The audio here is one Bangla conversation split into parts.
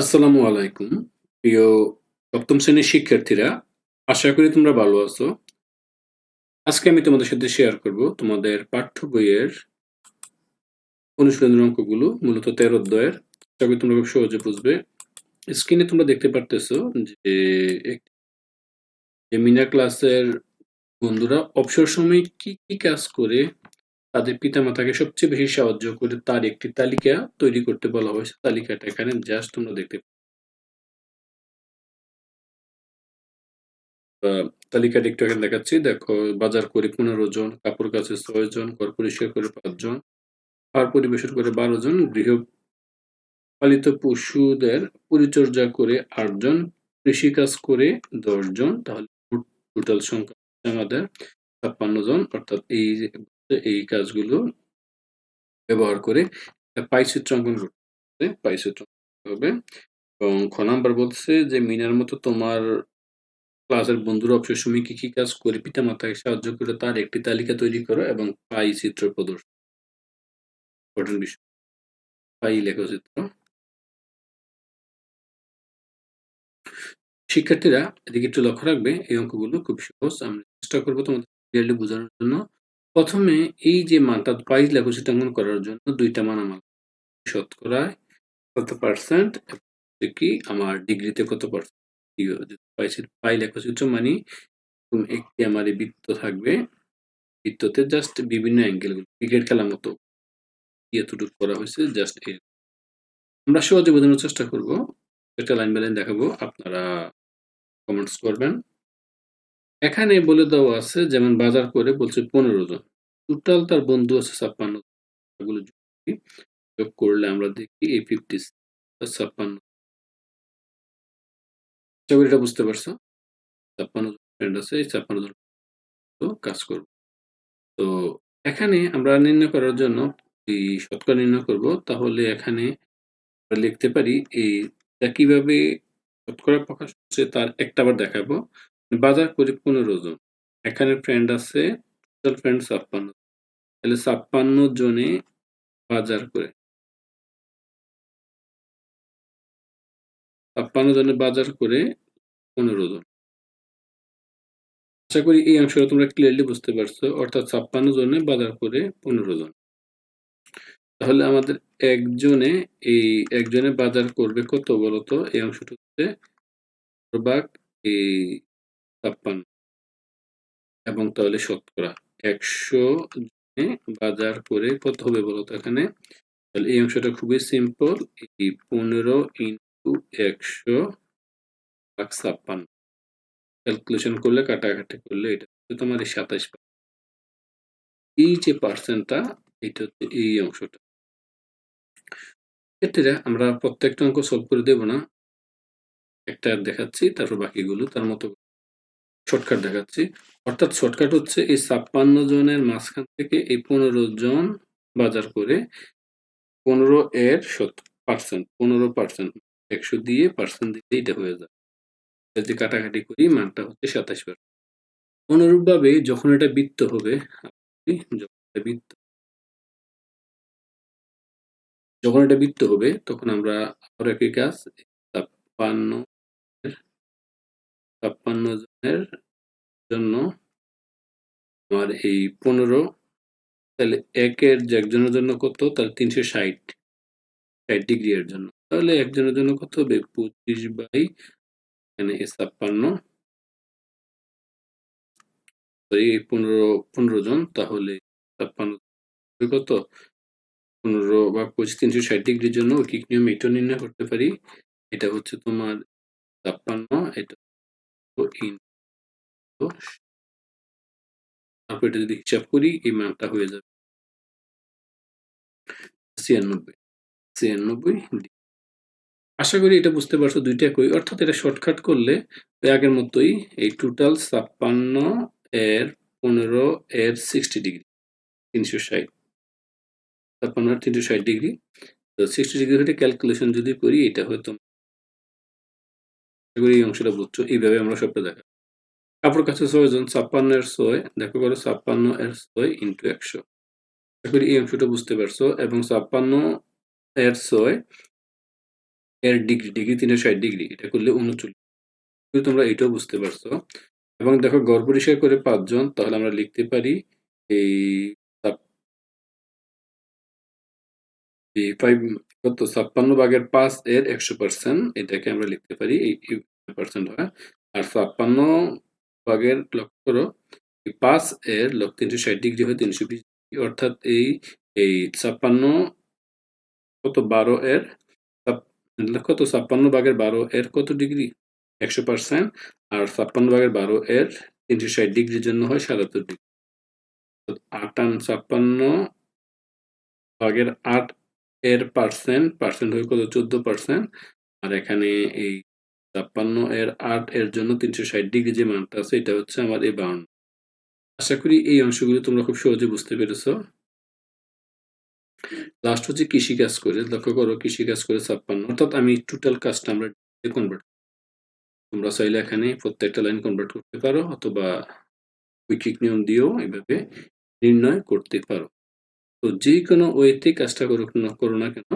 আসসালামু আলাইকুম। প্রিয় সপ্তম শ্রেণির শিক্ষার্থীরা, আশা করি তোমরা ভালো আছো। আজকে আমি তোমাদের সাথে শেয়ার করব তোমাদের পাঠ্য বইয়ের অনুশীলনের অঙ্কগুলো, মূলত তেরো অধ্যায়ের। আশা করি তোমরা খুব সহজে বুঝবে। স্ক্রিনে তোমরা দেখতে পারতেছো যে যে মিনা ক্লাসের বন্ধুরা অবসর সময়ে কি কি কাজ করে তাদের পিতামাতাকে সবচেয়ে বেশি সাহায্য করে তার একটি তালিকা তৈরি করতে বলা হয়েছে। তালিকাটা এখানে জাস্ট তোমরা দেখতে তালিকাটা একটু এখানে দেখাচ্ছি। দেখো, বাজার করে পনেরো জন, কাপড় কাছে ছয় জন ঘর পরিষ্কার করে পাঁচজন আহার পরিবেশন করে বারো জন গৃহ পালিত পশুদের পরিচর্যা করে আটজন কৃষিকাজ করে দশজন তাহলে টোটাল সংখ্যা আমাদের ছাপ্পান্ন জন, অর্থাৎ এই এই কাজগুলো ব্যবহার করে পাই চিত্র অঙ্কন করতে হবে পাই চিত্র অঙ্কন করতে হবে। এবং খ নাম্বার বলছে যে, মিনার মতো তোমার ক্লাসের বন্ধুরা অবসর সময় কি কি কাজ করে, পিতামাতাকে সাহায্য করে তার একটি তালিকা তৈরি করো এবং পাই চিত্র প্রদর্শন। ইম্পর্টেন্ট বিষয়। পাই লেখচিত্র শিক্ষার্থীরা এদিকে একটু লক্ষ্য রাখবে, এই অঙ্কগুলো খুব সহজ। আমরা চেষ্টা করব তোমাদের ক্লিয়ারলি বোঝানোর জন্য। প্রথমে এই যে মানটা পাই লেখচিত্রাঙ্কন করার জন্য দুইটা মান আমার শতকরায় কত পার্সেন্ট কি আমার ডিগ্রিতে কত পার্সেন্ট পাই লেখচিত্র মানে একটি আমার এই বৃত্ত থাকবে, বৃত্ততে জাস্ট বিভিন্ন অ্যাঙ্গেলগুলো ক্রিকেট খেলার মতো এতটুকু করা হয়েছে জাস্ট এই। আমরা সহজে বোঝানোর চেষ্টা করব, একটা লাইন বাই লাইন দেখাবো, আপনারা কমেন্টস করবেন। এখানে বলে দেওয়া আছে, যেমন বাজার করে বলছে পনেরো জন। টোটাল তার বন্ধু আছে ছাপ্পান্ন যোগ করলে আমরা দেখি এই ফিফটি ছাপ্পান্ন এটা বুঝতে পারছ। ছাপ্পান্ন জন ফ্রেন্ড আছে, এই ছাপ্পান্ন জন কাজ করব। তো এখানে আমরা নির্ণয় করার জন্য এই শতকরা নির্ণয় করব, তাহলে এখানে লিখতে পারি এই কীভাবে শতকরা প্রকাশ হচ্ছে, তার একটা আবার দেখাবো। বাজার করে পনেরো জন। এখানে ফ্রেন্ড আছে টোটাল ফ্রেন্ড ছাপ্পান্ন। তাহলে ছাপ্পান্ন জনে বাজার করে। ছাপ্পান্ন জনে বাজার করে পনেরো জন। আশা করি এই অংশটা তোমরা ক্লিয়ারলি বুঝতে পারছ, অর্থাৎ ছাপ্পান্ন জনে বাজার করে পনেরো জন। তাহলে আমাদের একজনে এই একজনে বাজার করবে কত বলতো? এই অংশটা হচ্ছে এই ছাপ্পান্ন। এবং তাহলে শতকরা একশো বাজার করে কত হবে বলতো এখানে? তাহলে এই অংশটা খুবই সিম্পল এই পনেরো ইন্টু একশো ভাগ ছাপ্পান্ন। ক্যালকুলেশন করলে, কাটাকাটি করলে এটা তোমার এই সাতাইশ এই যে পার্সেন্টটা এটা হচ্ছে এই অংশটা। ক্ষেত্রে আমরা প্রত্যেকটা অঙ্ক সলভ করে দেব না। একটা দেখাচ্ছি, তারপর বাকিগুলো, তার মতো শর্টকাট দেখাচ্ছি। অর্থাৎ শর্টকাট হচ্ছে এই ছাপ্পান্ন জনের মাঝখান থেকে এই পনেরো জন বাজার করে পনেরো এর পার্সেন্ট পনেরো পার্সেন্ট একশো দিয়ে পার্সেন্ট দিতে এটা হয়ে যায়। যদি কাটাকাটি করি, মানটা হচ্ছে সাতাশ পার্সেন্ট অনুরূপভাবে যখন এটা বৃত্ত হবে যখন এটা বৃত্ত যখন এটা বৃত্ত হবে, তখন আমরা আবার একই কাজ, ছাপ্পান্ন ছাপ্পান্ন জনের জন্য আমার এই পনেরো, তাহলে একের যে একজনের জন্য কত, তাহলে তিনশো ষাট ষাট ডিগ্রি এর জন্য। তাহলে একজনের জন্য কত হবে? পঁচিশ বাই এখানে ছাপ্পান্ন। এই পনেরো পনেরো জন, তাহলে ছাপ্পান্ন কত? পনেরো বা পঁচিশ, তিনশো ষাট ডিগ্রির জন্য ঐকিক নিয়ম এটা নির্ণয় করতে পারি। এটা হচ্ছে তোমার ছাপ্পান্ন, এটা তারপর এটা যদি হিসাব করি, এই মানটা হয়ে যাবে আশা করি এটা বুঝতে পারছ দুইটা কই অর্থাৎ এটা শর্টকাট করলে আগের মতোই এই টোটাল ছাপ্পান্ন এর পনেরো এর সিক্সটি ডিগ্রি তিনশো ষাট। ছাপ্পান্ন তিনশো ষাট ডিগ্রি তো সিক্সটি ডিগ্রি হতে ক্যালকুলেশন যদি করি, এটা হয়তো এই অংশটা বুঝছ এইভাবে আমরা সবটা দেখা কাপড় কাছে ছয় জন ছাপ্পান্ন এর ছয় দেখো করো ছাপ্পান্ন এর ছয় ইন্টু একশো আশা করি এই অংশটা বুঝতে পারছ এবং ছাপ্পান্ন এর ছয় এর ডিগ্রি, ডিগ্রি ৩৬০ ডিগ্রি। এটা করলে ৩৯ কিন্তু তোমরা এটাও বুঝতে পারছ। এবং দেখো গড় পরিষ্কার করে পাঁচজন তাহলে আমরা লিখতে পারি এই 5 কত ৫৬ ভাগের ৫ এর ১০০% এটাকে আমরা লিখতে পারি পার্সেন্ট হয়। আর ৫৬ ভাগের লক্ষ্য করো ৫ এর লব ৩৬০ ডিগ্রি হয় ৩২০ ডিগ্রি, অর্থাৎ এই এই ৫৬ কত ১২ এর কত ৫৬ ভাগের ১২ এর কত ডিগ্রি? ১০০% আর ৫৬ ভাগের ১২ এর ৩৬০ ডিগ্রির জন্য হয় ৭৭ ডিগ্রি। ৮ ৫৬ ভাগের ৮ এর পার্সেন্ট, পার্সেন্ট হয়ে কত? ১৪% আর এখানে এই ৫৬ এর আট এর জন্য ৩৬০ ডিগ্রি যে মানটা আছে এটা হচ্ছে আমার এই ৫২ আশা করি এই অংশগুলো তোমরা খুব সহজে বুঝতে পেরেছ। লাস্ট হচ্ছে কৃষিকাজ করে। লক্ষ্য করো কৃষিকাজ করে ৫৬ অর্থাৎ আমি টোটাল কাজটা আমরা কনভার্ট তোমরা চাইলে এখানে প্রত্যেকটা লাইন কনভার্ট করতে পারো অথবা ঐকিক নিয়ম দিয়েও এভাবে নির্ণয় করতে পারো। তো যে কোনো ওয়েতে কাজটা করুক না করো না কেন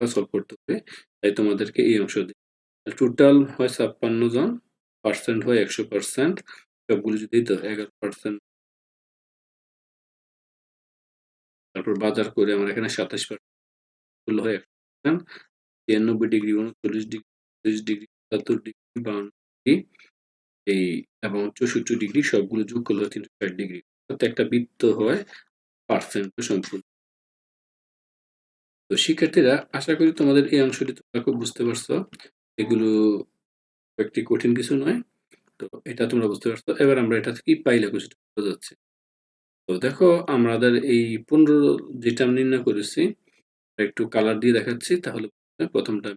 সলভ করতে হবে। তাই তোমাদেরকে এই অংশ দিই টোটাল হয় ছাপ্পান্ন জন পার্সেন্ট হয় একশো পার্সেন্ট সবগুলো যদি এগারো পার্সেন্ট তারপর বাজার করে আমার এখানে সাতাশ পার্সেন্ট হয় একশো পার্সেন্ট ছিয়ানব্বই ডিগ্রি উনচল্লিশ ডিগ্রি চল্লিশ ডিগ্রি সত্তর ডিগ্রি বাউন্ন ডিগ্রি এই, এবং চৌষট্টি ডিগ্রি সবগুলো যোগ করলে তিনশো ষাট ডিগ্রি একটা বৃত্ত হয় পার্সেন্ট সম্পূর্ণ। তো শিক্ষার্থীরা, আশা করি তোমাদের এই অংশটি তোমরা খুব বুঝতে পারছ। এগুলো একটি কঠিন কিছু নয়। তো এটা তোমরা বুঝতে পারছ। এবার আমরা এটা কি পাইলে কিছু বোঝাচ্ছি। তো দেখো, আমাদের এই পনেরো যেটা আমি নির্ণয় করেছি, একটু কালার দিয়ে দেখাচ্ছি, তাহলে প্রথমটা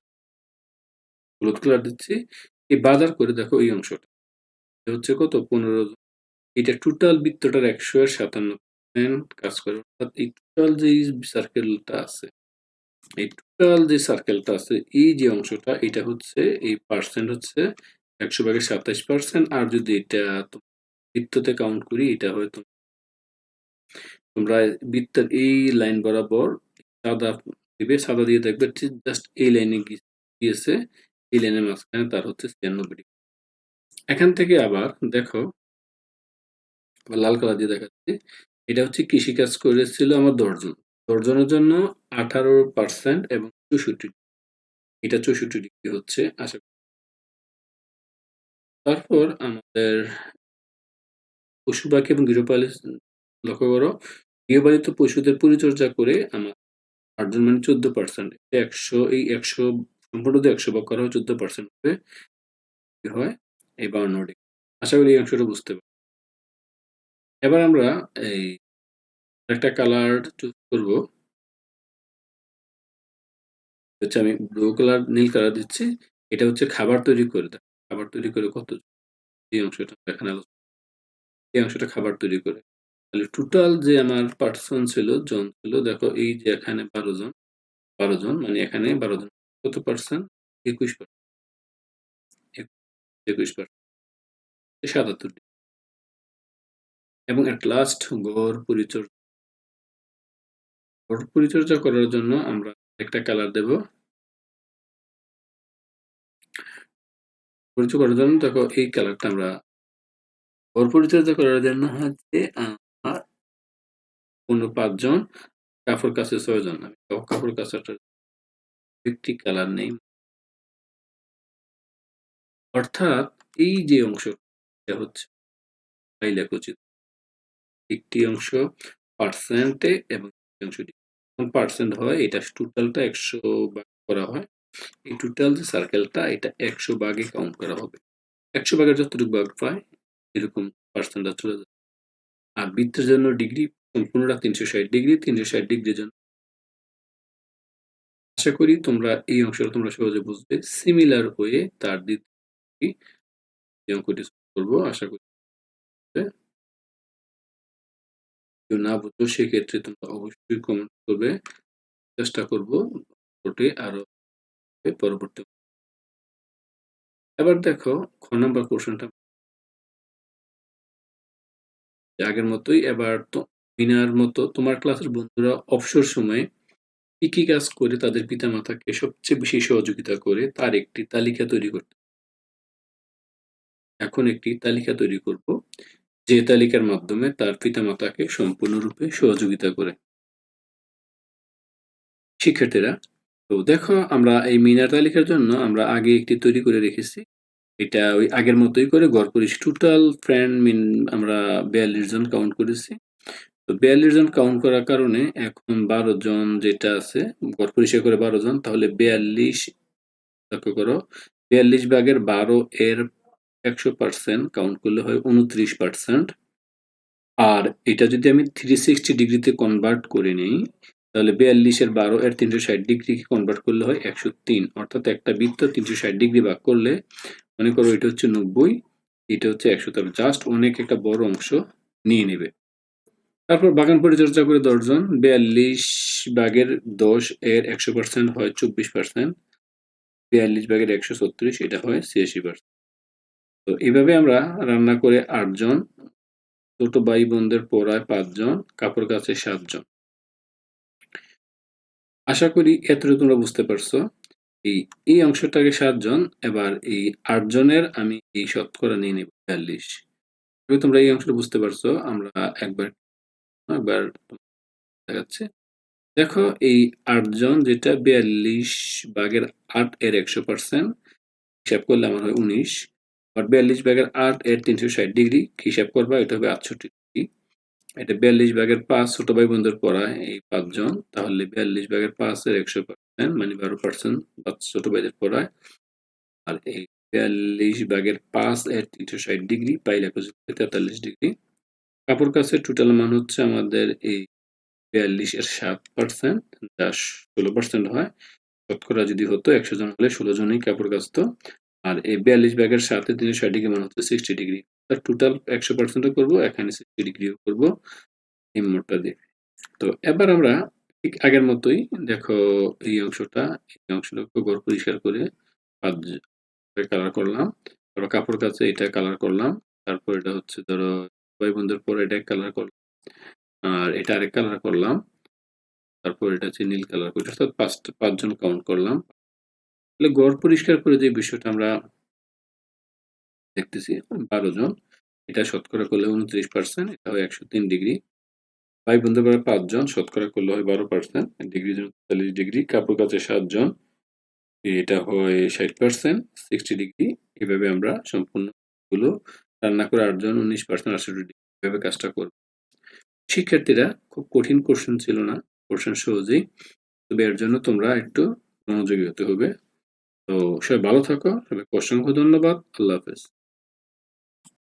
হলুদ কালার দিচ্ছি। এই বাজার করে দেখো এই অংশটা। হচ্ছে কত? পনেরো। এটা টোটাল বৃত্তটার একশো এর সাতান্ন। কাজ করে অর্থাৎ এই টোটাল যে সার্কেলটা আছে, এই টোটাল যে সার্কেলটা আছে, এই যে অংশটা, এটা হচ্ছে, এই পার্সেন্ট হচ্ছে একশো ভাগের সাতাইশ পার্সেন্ট আর যদি এটা বৃত্ততে কাউন্ট করি, এটা হয়তো তোমরা বৃত্তের এই লাইন বরাবর সাদা দিবে, সাদা দিয়ে দেখবে জাস্ট এই লাইনে গিয়েছে, এই লাইনের মাঝখানে তার হচ্ছে ছিয়ানব্বই এখান থেকে আবার দেখো, লাল কালার দিয়ে দেখাচ্ছি। এটা হচ্ছে কৃষিকাজ করেছিল আমার দশজন দশজনের জন্য আঠারো পার্সেন্ট এবং চৌষট্টি এটা চৌষট্টি ডিগ্রি হচ্ছে, আশা করি। তারপর আমাদের পশু পাখি এবং গৃহপালিত লক্ষ্য করো, গৃহপালিত পশুদের পরিচর্যা করে আমার আটজন মানে চোদ্দ পার্সেন্ট একশো, এই একশো সম্পূর্ণ একশো ভাগ করা হয়, চোদ্দ পার্সেন্ট হবে, হয়, এই বাউন্ন ডিগ্রি। আশা করি এই অংশটা বুঝতে পারি এবার আমরা এই একটা কালার চুজ করব। হচ্ছে আমি ব্লু কালার নীল কালার দিচ্ছি। এটা হচ্ছে খাবার তৈরি করে দেয়। খাবার তৈরি করে কত এই অংশটা এখানে এই অংশটা খাবার তৈরি করে। তাহলে টোটাল যে আমার পার্সন ছিল, জন ছিল, দেখো এই যে এখানে বারো জন বারো জন মানে এখানে বারো জন, কত পার্সেন্ট একুশ পার্সেন্ট একুশ পার্সেন্ট সাতাত্তর এবং এট লাস্ট গড় পরিচর্যা গড় পরিচর্যা করার জন্য আমরা একটা কালার দেব। পরিচয় করার জন্য দেখো এই কালারটা আমরা গড় পরিচর্যা করার জন্য হচ্ছে আমার কোনো পাঁচজন কাপড় কাছে ছয়জন আমি। কাপড় কাছাটা একটি কালার নেই। অর্থাৎ এই যে অংশ হচ্ছে উচিত একটি অংশ পার্সেন্টে এবং অংশটি পার্সেন্ট হয়, এটা টোটালটা একশো ভাগ করা হয়। এই টোটাল যে সার্কেলটা এটা একশো ভাগে কাউন্ট করা হবে। একশো ভাগের যতটুকু ভাগ পায়, এরকম পার্সেন্টটা চলে যাবে আর বৃত্তের জন্য ডিগ্রি সম্পূর্ণটা তিনশো ষাট ডিগ্রি, তিনশো ষাট ডিগ্রির জন্য। আশা করি তোমরা এই অংশটা তোমরা সহজে বুঝবে। সিমিলার হয়ে তার দ্বিতীয় অঙ্কটি করব। আশা করি কেউ না বুঝো সেক্ষেত্রে তোমরা অবশ্যই কমেন্ট করবে। চেষ্টা করব ওটি আরও পরবর্তী এবার দেখো খ নাম্বার কোশ্চেনটা আগের মতোই এবার তো বিনার মতো তোমার ক্লাসের বন্ধুরা অবসর সময়ে কি, কি কাজ করে তাদের পিতামাতাকে সবচেয়ে বেশি সহযোগিতা করে তার একটি তালিকা তৈরি করতে। এখন একটি তালিকা তৈরি করব। যে তালিকার মাধ্যমে তার পিতামাতাকে সম্পূর্ণরূপে সহযোগিতা করে। শিক্ষার্থীরা, তো দেখো আমরা এই মিনার তালিকার জন্য আমরা আগে একটি তৈরি করে রেখেছি। এটা ওই আগের মতোই করে গড় করিস টোটাল ফ্রেন্ড মিন আমরা ৪২ জন কাউন্ট করেছি। তো ৪২ জন কাউন্ট করার কারণে এখন ১২ জন যেটা আছে গড় পরিষ্কার করে ১২ জন, তাহলে ৪২ লক্ষ্য করো ৪২ ভাগের ১২ এর ১০০% কাউন্ট করলে হয় ২৯% আর এটা যদি আমি 360 ডিগ্রিতে কনভার্ট করে নিই, তাহলে ৪২ এর ১২ এর ৩৬০ ডিগ্রি কনভার্ট করলে হয় ১০৩ অর্থাৎ একটা বৃত্ত ৩৬০ ডিগ্রি ভাগ করলে, মনে করো এটা হচ্ছে ৯০ এটা হচ্ছে ১০০ তাহলে জাস্ট অনেক একটা বড় অংশ নিয়ে নেবে। তারপর বাগান পরিচর্যা করে দশজন বিয়াল্লিশ ভাগের দশ এর একশো পার্সেন্ট হয় চব্বিশ পার্সেন্ট বিয়াল্লিশ ভাগের একশো ছত্রিশ, এটা হয় ছিয়াশি পার্সেন্ট তো এইভাবে আমরা রান্না করে আটজন ছোট ভাই বোনদের পড়ায় পাঁচজন কাপড় কাছে সাতজন আশা করি এতটুকু তোমরা বুঝতে পারছ। এই এই অংশটাকে সাতজন এবার এই আটজনের আমি এই শতকরা নিয়ে নেব বিয়াল্লিশ। তোমরা এই অংশটা বুঝতে পারছ, আমরা একবার একবার দেখাচ্ছে। দেখো এই আটজন যেটা বিয়াল্লিশ ভাগের আট এর একশো পার্সেন্ট হিসাব করলে আমার হয় উনিশ। আর বিয়াল্লিশ ভাগের আট এর তিনশো ষাট ডিগ্রি হিসাব করবা? এটা হবে আটষট্টি ডিগ্রি। এটা বিয়াল্লিশ ভাগের পাঁচ ছোট ভাই বোনদের পড়ায় এই পাঁচজন। তাহলে বিয়াল্লিশ ভাগের পাঁচ এর একশো পার্সেন্ট মানে বারো পার্সেন্ট ছোট ভাইদের পড়ায়। আর এই বিয়াল্লিশ ভাগের পাঁচ এর তিনশো ষাট ডিগ্রি পাইলে তেতাল্লিশ ডিগ্রি। কাপড় কাছে টোটাল মান হচ্ছে আমাদের এই বিয়াল্লিশ এর সাত পার্সেন্ট, যা ষোলো পার্সেন্ট হয়। শতকরা যদি হতো একশো জন হলে ষোলো জনই কাপড় কাচত। আর এই বিয়াল্লিশ ব্যাগের সাথে তিনশো ষাট ডিগ্রি মান হচ্ছে সিক্সটি ডিগ্রি। টোটাল একশো পার্সেন্টও করব, এখানে সিক্সটি ডিগ্রিও করব এই মোটটা দিয়ে। তো এবার আমরা ঠিক আগের মতোই দেখো এই অংশটা, এই অংশটাকে গড় পরিষ্কার করে কালার করলাম। তারপর কাপড় কাছে এটা কালার করলাম, তারপর এটা হচ্ছে ধরো ভাই বন্ধুর পর এটা কালার করলাম। আর এটা আরেক কালার করলাম, তারপর এটা হচ্ছে নীল কালার করছি অর্থাৎ পাঁচটা পাঁচজন কাউন্ট করলাম। তাহলে গড় পরিষ্কার করে যে বিষয়টা আমরা দেখতেছি, বারো জন, এটা শতকরা করলে উনত্রিশ পার্সেন্ট এটা হয় একশো তিন ডিগ্রি। ভাই বন্ধু পারে পাঁচজন, শতকরা করলে হয় বারো পার্সেন্ট ডিগ্রি জন্য তেতাল্লিশ ডিগ্রি, কাপড় কাছে সাতজন, এটা হয় ষাট পার্সেন্ট সিক্সটি ডিগ্রি, এভাবে আমরা সম্পূর্ণগুলো রান্না করে আটজন, উনিশ পার্সেন্ট আটষট্টি ডিগ্রি, এভাবে কাজটা করব। শিক্ষার্থীরা, খুব কঠিন কোশ্চেন ছিল না কোশ্চেন সহজেই, তবে এর জন্য তোমরা একটু মনোযোগী হতে হবে। তো সবাই ভালো থাকো সবাইকে অসংখ্য ধন্যবাদ আল্লাহ হাফেজ।